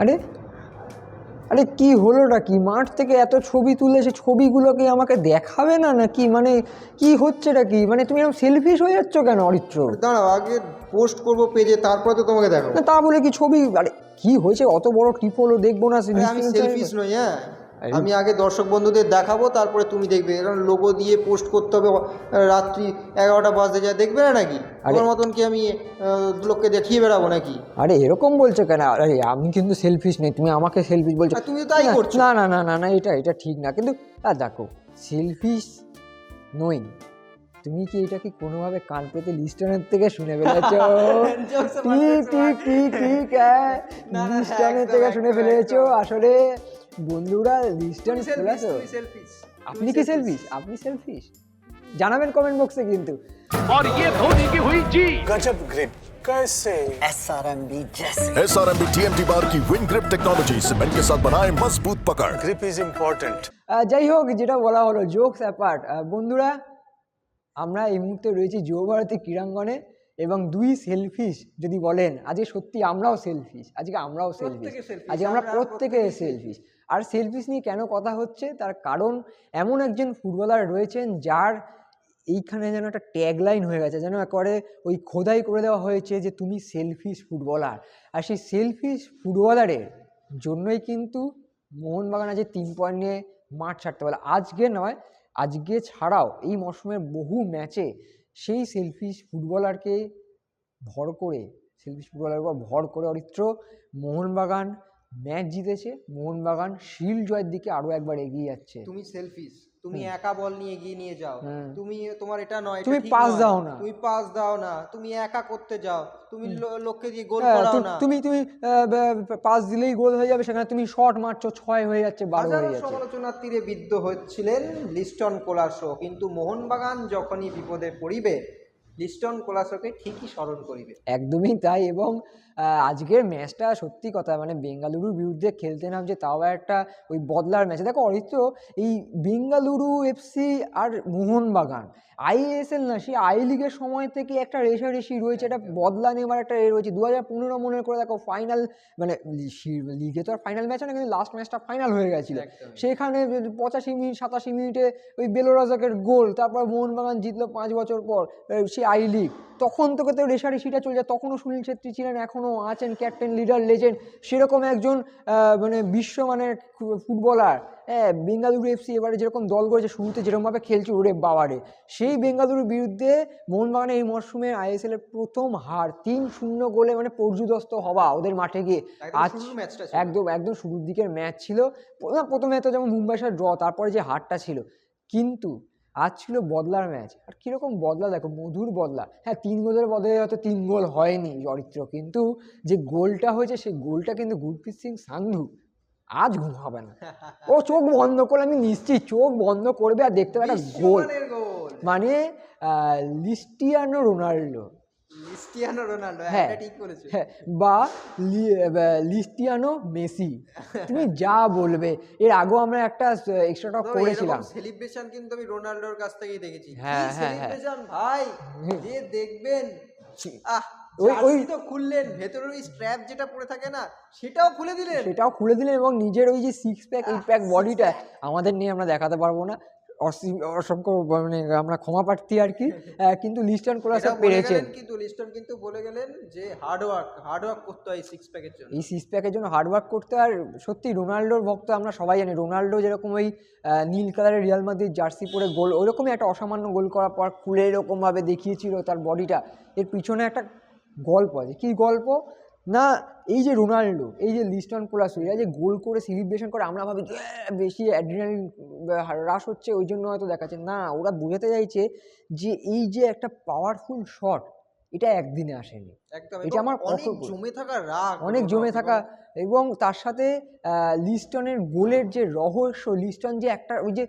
আরে আরে কি হলোটা কি মাঠ থেকে এত ছবি তুলে সে ছবিগুলোকে আমাকে দেখাবে না নাকি? মানে কি হচ্ছেটা কি মানে তুমি এরকম সেলফিশ হয়ে যাচ্ছ কেন অরিত্র? দাঁড়াও আগে পোস্ট করব পেজে তারপরে তো তোমাকে দেখাবো। না তা বলে কি ছবি? আরে কি হয়েছে? অত বড় টিপ হলো দেখব না সেলফিশ নই হ্যাঁ। আমি আগে দর্শক বন্ধুদের দেখাবো তারপরে তুমি দেখবে। কারণ লোগো দিয়ে পোস্ট করতে হবে রাত্রি এগারোটা বাজতে যায়। দেখবে না নাকি? তোমার মতন কি আমি লোককে দেখিয়ে বেড়াবো নাকি? আরে এরকম বলছো কেন? আরে আমি কিন্তু সেলফিশ নেই তুমি আমাকে সেলফিশ বলছো। তুমি তাই করছ। না না না না না এটা এটা ঠিক না। কিন্তু আর দেখো সেলফিশ নই। তুমি কি এটা কি কোনোভাবে কান পেতে লিস্টনের থেকে শুনে ফেলেছো? ঠিক ঠিক ঠিক ঠিক হ্যাঁ লিস্টনের থেকে শুনে ফেলেছো আসলে। বন্ধুরা লিস্টন খুলেছো সেলফিস আপনি কি সেলফিশ আপনি সেলফিশ জানাবেন কমেন্ট বক্সে কিন্তু और ये धोनी की हुई जी गजब ग्रिप कैसे S R M B T M T bar की विन ग्रिप टेक्नोलॉजी सीमेंट के साथ बनाए मजबूत पकड़ ग्रिप इज इम्पोर्टेंट আহ, যাই হোক যেটা বলা হলো জোকস অ্যাপার্ট বন্ধুরা আমরা এই মুহূর্তে রয়েছি যুবভারতী ক্রীড়াঙ্গনে এবং দুই সেলফিশ যদি বলেন আজকে সত্যি আমরাও সেলফিশ আজকে আমরাও সেলফিশ আজকে আমরা আমরা প্রত্যেকে সেলফিশ আর সেলফিশ নিয়ে কেন কথা হচ্ছে? তার কারণ এমন একজন ফুটবলার রয়েছেন যার এইখানে যেন একটা ট্যাগলাইন হয়ে গেছে যেন একেবারে ওই খোদাই করে দেওয়া হয়েছে যে তুমি সেলফিশ ফুটবলার আর সেই সেলফিশ ফুটবলারের জন্যই কিন্তু মোহনবাগান আজ তিন পয়েন্ট নিয়ে মাঠ ছাড়তে পারল। আজকে নয় আজকে ছাড়াও এই মরশুমের বহু ম্যাচে সেই সেলফিশ ফুটবলারকে ভর করে সেলফিশ ফুটবলারের উপর ভর করে অরিত্র মোহনবাগান ম্যাচ জিতেছে। মোহনবাগান শিল জয়ের দিকে আরও একবার এগিয়ে যাচ্ছে। তুমি সেলফিস তুমি একা বল নিয়ে এগিয়ে নিয়ে যাও। তুমি তোমার এটা নয় তুমি পাস দাও না। তুমি পাস দাও না। তুমি একা করতে যাও। তুমি লোককে দিয়ে গোল হ্যাঁ, করাও না। তুমি তুমি পাস দিলেই গোল হয়ে যাবে সেখানে তুমি শট মারছো ছয় হয়ে যাচ্ছে বারো হয়ে যাচ্ছে। সমালোচনার তীরে বিদ্ধ হচ্ছিলেন লিস্টন কোলাসো কিন্তু মোহনবাগান যখনই বিপদে পড়িবে লিস্টন কোলাসোকে ঠিকই স্মরণ করিবে। একদমই তাই এবং আজকের ম্যাচটা সত্যি কথা মানে বেঙ্গালুরুর বিরুদ্ধে খেলতে নামছে তাও একটা ওই বদলার ম্যাচে। দেখো অরিত্র এই বেঙ্গালুরু এফসি আর মোহনবাগান আইএসএল না সেই আই লিগের সময় থেকে একটা রেশারেশি রয়েছে একটা বদলা নেওয়ার একটা এ রয়েছে। দু হাজার পনেরো মনে করে দেখো ফাইনাল মানে লিগে তো আর ফাইনাল ম্যাচ না কিন্তু লাস্ট ম্যাচটা ফাইনাল হয়ে গেছিল। সেখানে পঁচাশি মিনিট সাতাশি মিনিটে ওই বেলোরাজাকের গোল তারপর মোহনবাগান জিতলো পাঁচ বছর পর। সে আই লিগ। তখন তোকে তো রেশারেশিটা চলে যায়। তখনও সুনীল ছেত্রী ছিলেন এখনও আছেন ক্যাপ্টেন লিডার লেজেন্ড। সেরকম একজন মানে বিশ্বমানের ফুটবলার। হ্যাঁ বেঙ্গালুরু এফসি এবারে যেরকম দল করেছে শুরুতে যেরকমভাবে খেলছে ওরে বাবারে। সেই বেঙ্গালুরুর বিরুদ্ধে মোহনবাগানের এই মরশুমে আইএসএল এর প্রথম হার তিন শূন্য গোলে মানে পর্যুদস্ত হওয়া ওদের মাঠে গিয়ে। আজ। একদম একদম শুরুর দিকের ম্যাচ ছিল। প্রথমে তো যেমন মুম্বাই সাথে ড্র তারপরে যে হারটা ছিল। কিন্তু আজ ছিল বদলার ম্যাচ আর কীরকম বদলা দেখো মধুর বদলা। হ্যাঁ তিন গোলের বদলে হয়তো তিন গোল হয়নি চরিত্র কিন্তু যে গোলটা হয়েছে সেই গোলটা কিন্তু গুরপ্রীত সিং সান্ধু আজ ঘুম হবে না। ও চোখ বন্ধ করলে আমি নিশ্চিত চোখ বন্ধ করবে আর দেখতে পাবে একটা গোল। গোল। মানে লিস্টিয়ানো রোনাল্ডো ক্রিস্টিয়ানো রোনাল্ডো হ্যাঁ ঠিক বলেছে। হ্যাঁ, বা লিস্টিয়ানো মেসি তুমি যা বলবে। এর আগেও আমরা একটা এক্সট্রা টক করেছিলাম। সেলিব্রেশন কিন্তু আমি রোনাল্ডোর কাছ থেকেই দেখেছি। হ্যাঁ, হ্যাঁ, হ্যাঁ। সেলিব্রেশন ভাই? যে দেখবেন আহ ওই- ওই- তো খুললেন ভেতরের ওই স্ট্র্যাপ যেটা পড়ে থাকে না সেটাও খুলে দিলেন। সেটাও খুলে দিলেন এবং নিজের ওই যে সিক্স প্যাক এইট প্যাক বডিটা আমাদের নিয়ে আমরা দেখাতে পারব না। অসীম অসংখ্য মানে আমরা ক্ষমা প্রার্থী আর কি কিন্তু লিস্টার্ন কোলাসে এটা বলে পেরেছেন। কিন্তু লিস্টন কিন্তু বলে গেলেন যে হার্ড ওয়ার্ক হার্ড ওয়ার্ক করতে হয় সিক্স প্যাকের জন্য। এই সিক্স প্যাকের জন্য হার্ডওয়ার্ক করতে আর সত্যি রোনাল্ডোর ভক্ত আমরা সবাই জানি। রোনাল্ডো যেরকম ওই নীল কালারের রিয়াল মাদ্রিদ জার্সি পরে গোল ওইরকমই একটা অসামান্য গোল করার পর খুলে এরকমভাবে দেখিয়েছিল তার বডিটা এর পিছনে একটা গল্প আছে। কী গল্প? না, এই যে রোনাল্ডো, এই যে লিস্টন কোলাসো, এরা যে গোল করে সেলিব্রেশন করে, আমরা ভাবি বেশি অ্যাড্রিনালিন হ্রাস হচ্ছে, ওই জন্য হয়তো দেখাচ্ছে। না, ওরা বোঝাতে চাইছে যে, এই যে একটা পাওয়ারফুল শট এটা একদিনে আসেনি। এটা আমার অনেক জমে থাকা রাগ অনেক জমে থাকা এবং তার সাথে লিস্টনের গোলের যে রহস্য লিস্টন যে একটা ওই যে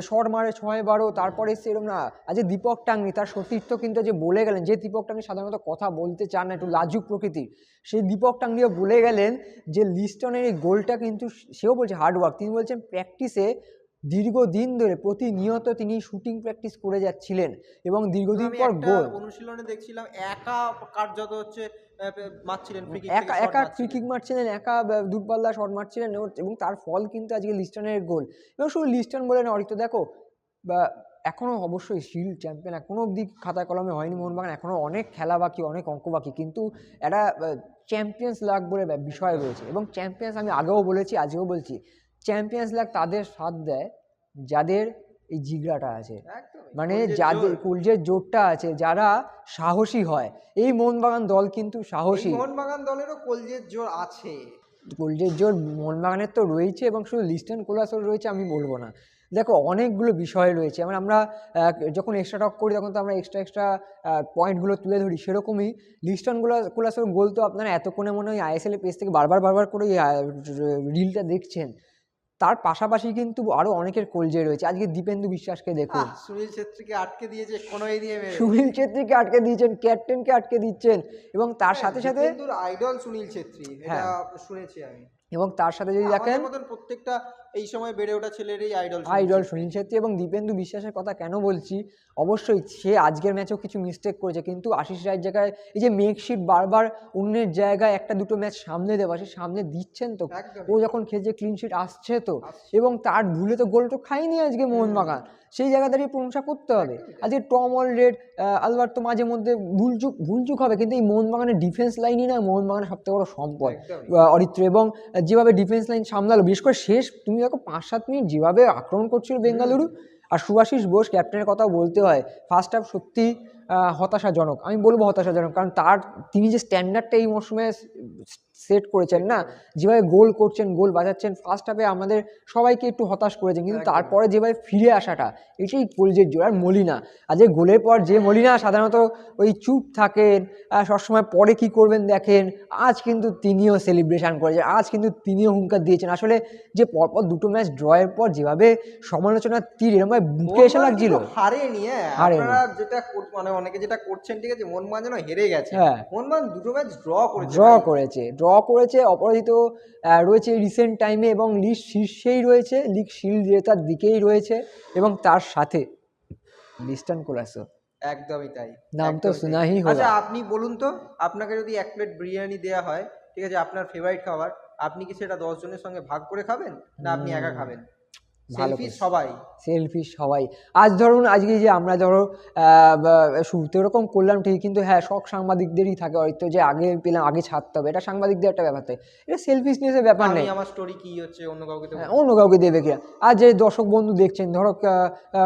শট মারে ছয় বারো তারপরে সেরকম না আজ দীপক টাংনি তার সতীর্থ কিন্তু যে বলে গেলেন যে দীপক টাংনি সাধারণত কথা বলতে চান না একটু লাজুক প্রকৃতির সেই দীপক টাংনিও বলে গেলেন যে লিস্টনের এই গোলটা কিন্তু সেও বলছে হার্ডওয়ার্ক তিনি বলছেন প্র্যাকটিসে দীর্ঘদিন ধরে প্রতিনিয়ত তিনি শুটিং প্র্যাকটিস করে যাচ্ছিলেন এবং দীর্ঘদিন পর গোল। অনুশীলনে দেখছিলাম একা কার্যত হচ্ছে মারছিলেন একা একা। ফ্রি কিক মারছিলেন একা দূরপাল্লা শট মারছিলেন এবং- এবং তার ফল কিন্তু আজকে লিস্টনের গোল। এবং শুধু লিস্টন বলে না অরিত্য দেখো বা এখনও অবশ্যই শিল্ড চ্যাম্পিয়ন এখনও অবধি খাতা কলমে হয়নি মোহনবাগান এখনও অনেক খেলা বাকি অনেক অঙ্ক বাকি কিন্তু একটা চ্যাম্পিয়ন্স লাগ বলে বিষয় রয়েছে। এবং চ্যাম্পিয়ন্স আমি আগেও বলেছি আজকেও বলছি চ্যাম্পিয়ন্স লাগ তাদের সাথ দেয় যাদের এই জিগড়াটা আছে। মানে যাদের জোর। কুলজের জোরটা আছে যারা সাহসী হয়। এই মোহনবাগান দল কিন্তু সাহসী। মোহনবাগান দলেরও কলজের জোর আছে। গোল্ডের জোর মোহনবাগানের তো রয়েছে এবং শুধু লিস্টন কোলাসও রয়েছে আমি বলব না। দেখো অনেকগুলো বিষয় রয়েছে। মানে আমরা যখন এক্সট্রা টক করি তখন তো আমরা এক্সট্রা এক্সট্রা পয়েন্টগুলো তুলে ধরি সেরকমই। লিস্টন কোলাসের গোল তো আপনারা এতক্ষণে মনে হয় আইএসএল পেজ থেকে বারবার বারবার করে রিলটা দেখছেন। তার পাশাপাশি কিন্তু আরও অনেকের কলজে রয়েছে। আজকে দীপেন্দু বিশ্বাসকে দেখুন। সুনীল ছেত্রীকে আটকে দিয়েছে কোনো দিয়ে মেরে। সুনীল ছেত্রীকে আটকে দিয়েছেন ক্যাপ্টেনকে আটকে দিচ্ছেন এবং তার সাথে সাথে আইডল সুনীল ছেত্রী এটা হ্যাঁ। শুনেছি আমি। এবং তার সাথে যদি দেখেন প্রত্যেকটা এই সময় বেড়ে ওঠা ছেলের এই আইডল আইডল সুনীল ছেত্রী এবং দীপেন্দু বিশ্বাসের কথা কেন বলছি? অবশ্যই সে আজকের ম্যাচেও কিছু মিস্টেক করেছে। কিন্তু আশিস রায়ের জায়গায় এই যে মেকশিট বারবার অন্যের জায়গায় একটা দুটো ম্যাচ সামনে দেওয়া সে সামনে দিচ্ছেন তো। ও যখন খেলছে ক্লিনশিট আসছে তো। এবং তার ভুলে তো গোল তো খায়নি আজকে মোহনবাগান। সেই জায়গা দাঁড়িয়ে প্রশংসা করতে হবে। আজকে টম অলরেড আলবার তো মাঝে মধ্যে ভুলচুক ভুলচুক হবে। কিন্তু এই মোহনবাগানের ডিফেন্স লাইনই না মোহনবাগানের সবথেকে বড় সম্পদ। অরিত্র এবং যেভাবে ডিফেন্স লাইন সামলালো বিশেষ করে শেষ তুমি দেখো পাঁচ সাত মিনিট যেভাবে আক্রমণ করছিল বেঙ্গালুরু, আর সুভাশিস বোস, ক্যাপ্টেনের কথা বলতে হয় ফার্স্ট হাফ সত্যি হতাশাজনক। আমি বলব হতাশাজনক কারণ তার তিনি যে স্ট্যান্ডার্ডটা এই মরশুমে সেট করেছেন না যেভাবে গোল করছেন গোল বাজাচ্ছেন ফার্স্ট হাফে আমাদের সবাইকে একটু হতাশ করেছেন কিন্তু তারপরে যেভাবে ফিরে আসাটা এটাই কলজের জোর। আর মলিনা আর যে গোলের পর যে মলিনা সাধারণত ওই চুপ থাকেন সবসময় পরে কি করবেন দেখেন আজ কিন্তু তিনিও সেলিব্রেশন করেছেন আজ কিন্তু তিনিও হুঙ্কার দিয়েছেন। আসলে যে পরপর দুটো ম্যাচ ড্রয়ের পর যেভাবে সমালোচনার তীর এরকম বুকে এসে লাগছিল। হারেনি হ্যাঁ। হারে যেটা মানে অনেকে যেটা করছেন ঠিক আছে মোহনবাগান যেন হেরে গেছে। হ্যাঁ। মোহনবাগান দুটো ম্যাচ ড্র করেছে ড্র করেছে ড্র করেছে অপরাজিত রয়েছে রিসেন্ট টাইমে এবং লিগ শীর্ষেই রয়েছে লিগ শিল্ড জেতার দিকেই রয়েছে এবং তার সাথে লিস্টান কোলাসো একদমই তাই। নাম তো একদমই তাই। সুনা হি হোগা। আচ্ছা আপনি বলুন তো আপনাকে যদি এক প্লেট বিরিয়ানি দেওয়া হয় ঠিক আছে আপনার ফেভারিট খাবার আপনি কি সেটা দশ জনের সঙ্গে ভাগ করে খাবেন? না আপনি একা খাবেন? সেলফি সবাই। সেলফিশ সবাই। আজ ধরুন আজকে যে আমরা ধরো শুরুতে ওরকম করলাম ঠিক কিন্তু হ্যাঁ শখ সাংবাদিকদেরই থাকে হয়তো যে আগে পেলাম আগে ছাড়তে হবে। এটা সাংবাদিকদের একটা ব্যাপার থাকে এটা সেলফিশনেসের ব্যাপার নেই। আমার স্টোরি কি হচ্ছে অন্য কাউকে হ্যাঁ, অন্য কাউকে দেবে কিনা আর যে দর্শক বন্ধু দেখছেন ধরো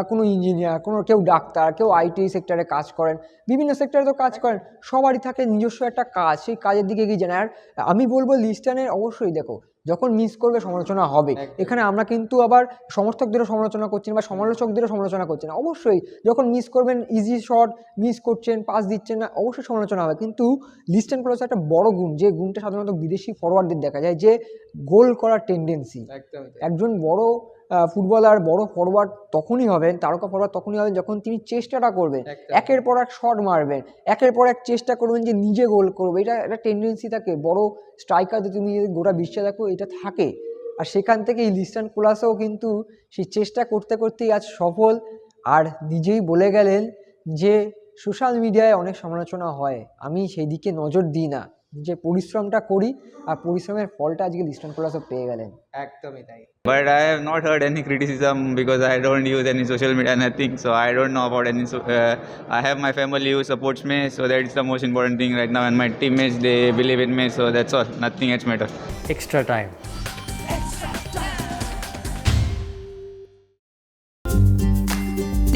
কোনো ইঞ্জিনিয়ার কোনো কেউ ডাক্তার কেউ আইটি সেক্টরে কাজ করেন বিভিন্ন সেক্টরে তো কাজ করেন সবারই থাকে নিজস্ব একটা কাজ। সেই কাজের দিকে এগিয়ে যান আর আমি বলব লিস্টানের অবশ্যই দেখো যখন মিস করবে সমালোচনা হবে। এখানে আমরা কিন্তু আবার সমর্থকদেরও সমালোচনা করছি না বা সমালোচকদেরও সমালোচনা করছি না। অবশ্যই যখন মিস করবেন ইজি শট মিস করছেন পাস দিচ্ছেন না অবশ্যই সমালোচনা হবে। কিন্তু লিস্টেন প্লাস একটা বড় গুণ যে গুণটা সাধারণত বিদেশি ফরওয়ার্ডদের দেখা যায় যে গোল করার টেন্ডেন্সি একজন বড় ফুটবলার বড় ফরওয়ার্ড তখনই হবেন তারকা ফরওয়ার্ড তখনই হবেন যখন তিনি চেষ্টাটা করবেন। একের পর এক শট মারবেন একের পর এক চেষ্টা করবেন যে নিজে গোল করবে। এটা একটা টেন্ডেন্সি থাকে বড় স্ট্রাইকার তুমি যদি গোটা বিশ্বে দেখো এটা থাকে। আর সেখান থেকে এই লিস্টান কোলাসও কিন্তু সেই চেষ্টা করতে করতেই আজ সফল। আর নিজেই বলে গেলেন যে সোশ্যাল মিডিয়ায় অনেক সমালোচনা হয় আমি সেই দিকে নজর দিই না। যে পরিশ্রমটা করি আর পরিশ্রমের ফলটা আজকে লিস্টন কোলাসও পেয়ে গেলেন একদমই তাই But I have not heard any criticism because I don't use any social media, nothing. So I don't know about any. So, uh, I have my family who supports me, so that's the most important thing right now. And my teammates, they believe in me, so that's all. Nothing else matters. extra